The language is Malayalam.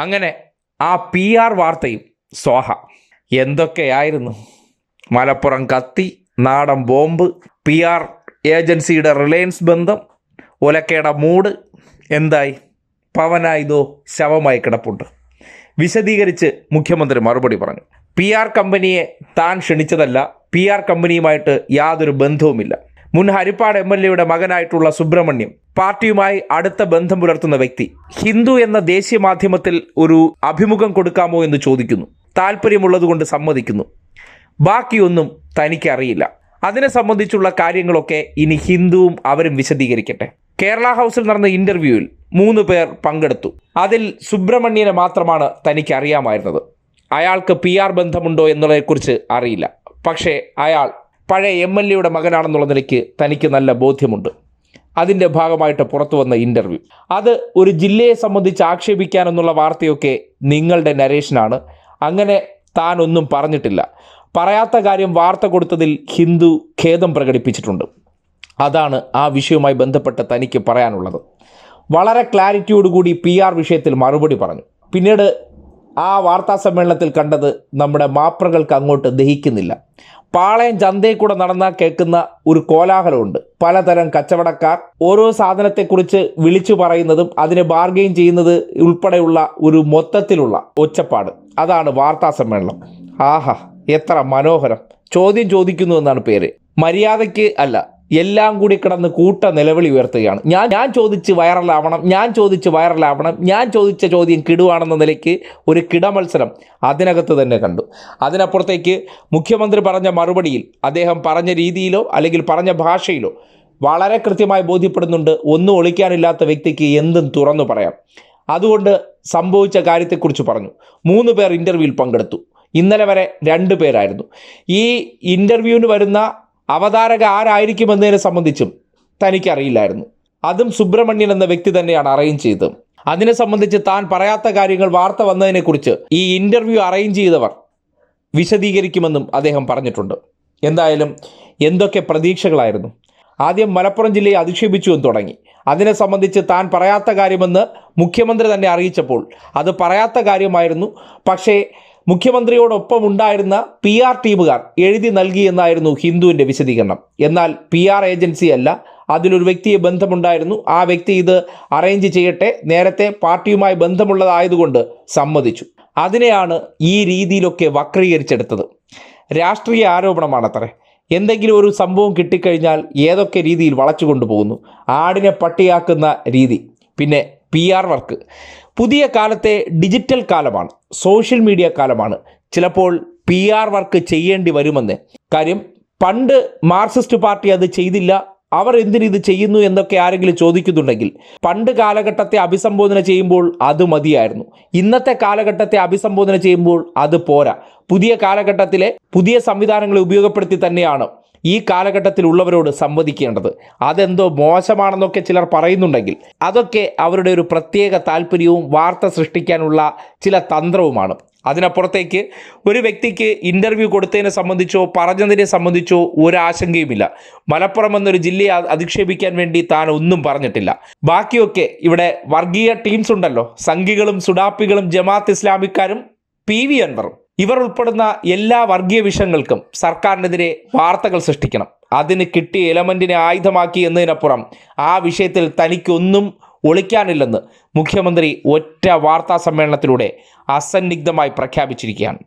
അങ്ങനെ ആ പി ആർ വാർത്തയും സ്വാഹ എന്തൊക്കെയായിരുന്നു? മലപ്പുറം കത്തി നാടൻ ബോംബ് പി ആർ ഏജൻസിയുടെ റിലയൻസ് ബന്ധം ഒലക്കയുടെ മൂട് എന്തായി? പവനായതോ ശവമായി കിടപ്പുണ്ട്. വിശദീകരിച്ച് മുഖ്യമന്ത്രി മറുപടി പറഞ്ഞു. പി ആർ കമ്പനിയെ താൻ ക്ഷണിച്ചതല്ല പി ആർ കമ്പനിയുമായിട്ട് യാതൊരു ബന്ധവുമില്ല. മുൻ ഹരിപ്പാട് എം എൽ എയുടെ മകനായിട്ടുള്ള സുബ്രഹ്മണ്യം പാർട്ടിയുമായി അടുത്ത ബന്ധം പുലർത്തുന്ന വ്യക്തി. ഹിന്ദു എന്ന ദേശീയ മാധ്യമത്തിൽ ഒരു അഭിമുഖം കൊടുക്കാമോ എന്ന് ചോദിക്കുന്നു. താല്പര്യമുള്ളതുകൊണ്ട് സമ്മതിക്കുന്നു. ബാക്കിയൊന്നും തനിക്കറിയില്ല. അതിനെ സംബന്ധിച്ചുള്ള കാര്യങ്ങളൊക്കെ ഇനി ഹിന്ദുവും അവരും വിശദീകരിക്കട്ടെ. കേരള ഹൗസിൽ നടന്ന ഇന്റർവ്യൂവിൽ മൂന്ന് പേർ പങ്കെടുത്തു. അതിൽ സുബ്രഹ്മണ്യനെ മാത്രമാണ് തനിക്ക് അറിയാമായിരുന്നത് അയാൾക്ക് പി ആർ ബന്ധമുണ്ടോ എന്നതിനെക്കുറിച്ച് അറിയില്ല. പക്ഷേ അയാൾ പഴയ എം എൽ എയുടെ മകനാണെന്നുള്ള നിലയ്ക്ക് തനിക്ക് നല്ല ബോധ്യമുണ്ട്. അതിന്റെ ഭാഗമായിട്ട് പുറത്തു വന്ന ഇന്റർവ്യൂ അത് ഒരു ജില്ലയെ സംബന്ധിച്ച് ആക്ഷേപിക്കാനെന്നുള്ള വാർത്തയൊക്കെ നിങ്ങളുടെ നരേഷനാണ്. അങ്ങനെ താൻ ഒന്നും പറഞ്ഞിട്ടില്ല. പറയാത്ത കാര്യം വാർത്ത കൊടുത്തതിൽ ഹിന്ദു ഖേദം പ്രകടിപ്പിച്ചിട്ടുണ്ട്. അതാണ് ആ വിഷയവുമായി ബന്ധപ്പെട്ട് തനിക്ക് പറയാനുള്ളത്. വളരെ ക്ലാരിറ്റിയോടുകൂടി പി ആർ വിഷയത്തിൽ മറുപടി പറഞ്ഞു. പിന്നീട് ആ വാർത്താ സമ്മേളനത്തിൽ കണ്ടത് നമ്മുടെ മാപ്രകൾക്ക് അങ്ങോട്ട് ദഹിക്കുന്നില്ല. പാളയം ചന്തയിൽ കൂടെ നടന്നാൽ കേൾക്കുന്ന ഒരു കോലാഹലമുണ്ട്. പലതരം കച്ചവടക്കാർ ഓരോ സാധനത്തെക്കുറിച്ച് വിളിച്ചു പറയുന്നതും അതിനെ ബാർഗെയിൻ ചെയ്യുന്നത് ഉൾപ്പെടെയുള്ള ഒരു മൊത്തത്തിലുള്ള ഒച്ചപ്പാട്. അതാണ് വാർത്താ സമ്മേളനം. ആഹാ എത്ര മനോഹരം. ചോദ്യം ചോദിക്കുന്നു എന്നാണ് പേര്. മര്യാദയ്ക്ക് അല്ല എല്ലാം കൂടി കിടന്ന് കൂട്ട നിലവിളി ഉയർത്തുകയാണ്. ഞാൻ ഞാൻ ചോദിച്ച് വൈറലാവണം ഞാൻ ചോദിച്ച് വൈറലാവണം ഞാൻ ചോദിച്ച ചോദ്യം കിടുവാണെന്ന നിലയ്ക്ക് ഒരു കിടമത്സരം അതിനകത്ത് തന്നെ കണ്ടു. അതിനപ്പുറത്തേക്ക് മുഖ്യമന്ത്രി പറഞ്ഞ മറുപടിയിൽ അദ്ദേഹം പറഞ്ഞ രീതിയിലോ അല്ലെങ്കിൽ പറഞ്ഞ ഭാഷയിലോ വളരെ കൃത്യമായി ബോധ്യപ്പെടുന്നുണ്ട്. ഒന്നും ഒളിക്കാനില്ലാത്ത വ്യക്തിക്ക് എന്തും തുറന്നു പറയാം. അതുകൊണ്ട് സംഭവിച്ച കാര്യത്തെക്കുറിച്ച് പറഞ്ഞു. മൂന്ന് പേർ ഇന്റർവ്യൂവിൽ പങ്കെടുത്തു. ഇന്നലെ വരെ രണ്ട് പേരായിരുന്നു. ഈ ഇന്റർവ്യൂവിന് വരുന്ന അവതാരക ആരായിരിക്കുമെന്നതിനെ സംബന്ധിച്ചും തനിക്കറിയില്ലായിരുന്നു. അതും സുബ്രഹ്മണ്യൻ എന്ന വ്യക്തി തന്നെയാണ് അറേഞ്ച് ചെയ്തത്. അതിനെ സംബന്ധിച്ച് താൻ പറയാത്ത കാര്യങ്ങൾ വാർത്ത വന്നതിനെക്കുറിച്ച് ഈ ഇന്റർവ്യൂ അറേഞ്ച് ചെയ്തവർ വിശദീകരിക്കുമെന്നും അദ്ദേഹം പറഞ്ഞിട്ടുണ്ട്. എന്തായാലും എന്തൊക്കെ പ്രതീക്ഷകളായിരുന്നു. ആദ്യം മലപ്പുറം ജില്ലയെ അധിക്ഷേപിച്ചു എന്ന് തുടങ്ങി. അതിനെ സംബന്ധിച്ച് താൻ പറയാത്ത കാര്യമെന്ന് മുഖ്യമന്ത്രി തന്നെ അറിയിച്ചപ്പോൾ അത് പറയാത്ത കാര്യമായിരുന്നു. പക്ഷേ മുഖ്യമന്ത്രിയോടൊപ്പം ഉണ്ടായിരുന്ന പി ആർ ടീമുകാർ എഴുതി നൽകി എന്നായിരുന്നു ഹിന്ദുവിന്റെ വിശദീകരണം. എന്നാൽ പി ആർ ഏജൻസി അല്ല അതിലൊരു വ്യക്തിയെ ബന്ധമുണ്ടായിരുന്നു. ആ വ്യക്തി ഇത് അറേഞ്ച് ചെയ്യട്ടെ നേരത്തെ പാർട്ടിയുമായി ബന്ധമുള്ളതായതുകൊണ്ട് സമ്മതിച്ചു. അതിനെയാണ് ഈ രീതിയിലൊക്കെ വക്രീകരിച്ചെടുത്തത്. രാഷ്ട്രീയ ആരോപണമാണത്രേ. എന്തെങ്കിലും ഒരു സംഭവം കിട്ടിക്കഴിഞ്ഞാൽ ഏതൊക്കെ രീതിയിൽ വളച്ചു കൊണ്ടുപോകുന്നു ആടിനെ പട്ടിയാക്കുന്ന രീതി. പിന്നെ പി ആർ വർക്ക്. പുതിയ കാലത്തെ ഡിജിറ്റൽ കാലമാണ്. സോഷ്യൽ മീഡിയ കാലമാണ്. ചിലപ്പോൾ പി ആർ വർക്ക് ചെയ്യേണ്ടി വരുമെന്ന്. കാര്യം പണ്ട് മാർക്സിസ്റ്റ് പാർട്ടി അത് ചെയ്തില്ല. അവർ എന്തിനിത് ചെയ്യുന്നു എന്നൊക്കെ ആരെങ്കിലും ചോദിക്കുന്നുണ്ടെങ്കിൽ പണ്ട് കാലഘട്ടത്തെ അഭിസംബോധന ചെയ്യുമ്പോൾ അത് മതിയായിരുന്നു. ഇന്നത്തെ കാലഘട്ടത്തെ അഭിസംബോധന ചെയ്യുമ്പോൾ അത് പോരാ. പുതിയ കാലഘട്ടത്തിലെ പുതിയ സംവിധാനങ്ങളെ ഉപയോഗപ്പെടുത്തി തന്നെയാണ് ഈ കാലഘട്ടത്തിലുള്ളവരോട് സംവദിക്കേണ്ടത്. അതെന്തോ മോശമാണെന്നൊക്കെ ചിലർ പറയുന്നുണ്ടെങ്കിൽ അതൊക്കെ അവരുടെ ഒരു പ്രത്യേക താല്പര്യവും വാർത്ത സൃഷ്ടിക്കാനുള്ള ചില തന്ത്രവുമാണ്. അതിനപ്പുറത്തേക്ക് ഒരു വ്യക്തിക്ക് ഇന്റർവ്യൂ കൊടുത്തതിനെ സംബന്ധിച്ചോ പറഞ്ഞതിനെ സംബന്ധിച്ചോ ഒരാശങ്കയുമില്ല. മലപ്പുറം എന്നൊരു ജില്ലയെ അധിക്ഷേപിക്കാൻ വേണ്ടി താൻ ഒന്നും പറഞ്ഞിട്ടില്ല. ബാക്കിയൊക്കെ ഇവിടെ വർഗീയ ടീംസ് ഉണ്ടല്ലോ. സംഘികളും സുഡാപ്പികളും ജമാഅത്ത് ഇസ്ലാമിക്കാരും പി വി അൻവറും. ഇവർ ഉൾപ്പെടുന്ന എല്ലാ വർഗീയ വിഷയങ്ങൾക്കും സർക്കാരിനെതിരെ വാർത്തകൾ സൃഷ്ടിക്കണം. അതിന് കിട്ടിയ എലമെന്റിനെ ആയുധമാക്കി എന്നതിനപ്പുറം ആ വിഷയത്തിൽ തനിക്കൊന്നും ഒളിക്കാനില്ലെന്ന് മുഖ്യമന്ത്രി ഒറ്റ വാർത്താ സമ്മേളനത്തിലൂടെ അസന്നിഗ്ധമായി പ്രഖ്യാപിച്ചിരിക്കുകയാണ്.